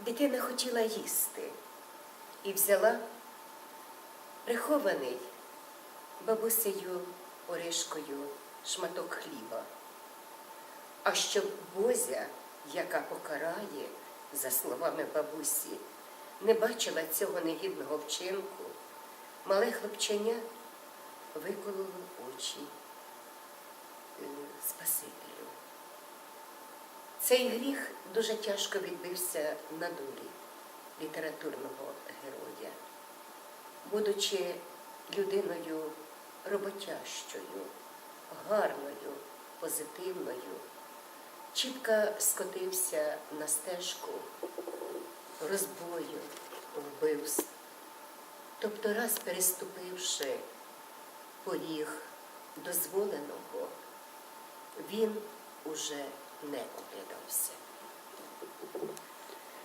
Дитина хотіла їсти і взяла прихований бабусею Оришкою шматок хліба. А щоб Бозя, яка покарає, за словами бабусі, не бачила цього негідного вчинку, мале хлопченя викололо очі е, Спасителю. Цей гріх дуже тяжко відбився на долі літературного героя, будучи людиною роботящою, гарною, позитивною, чітко скотився на стежку розбою, вбивств. Тобто, раз переступивши поріг дозволеного, він уже не оглядався.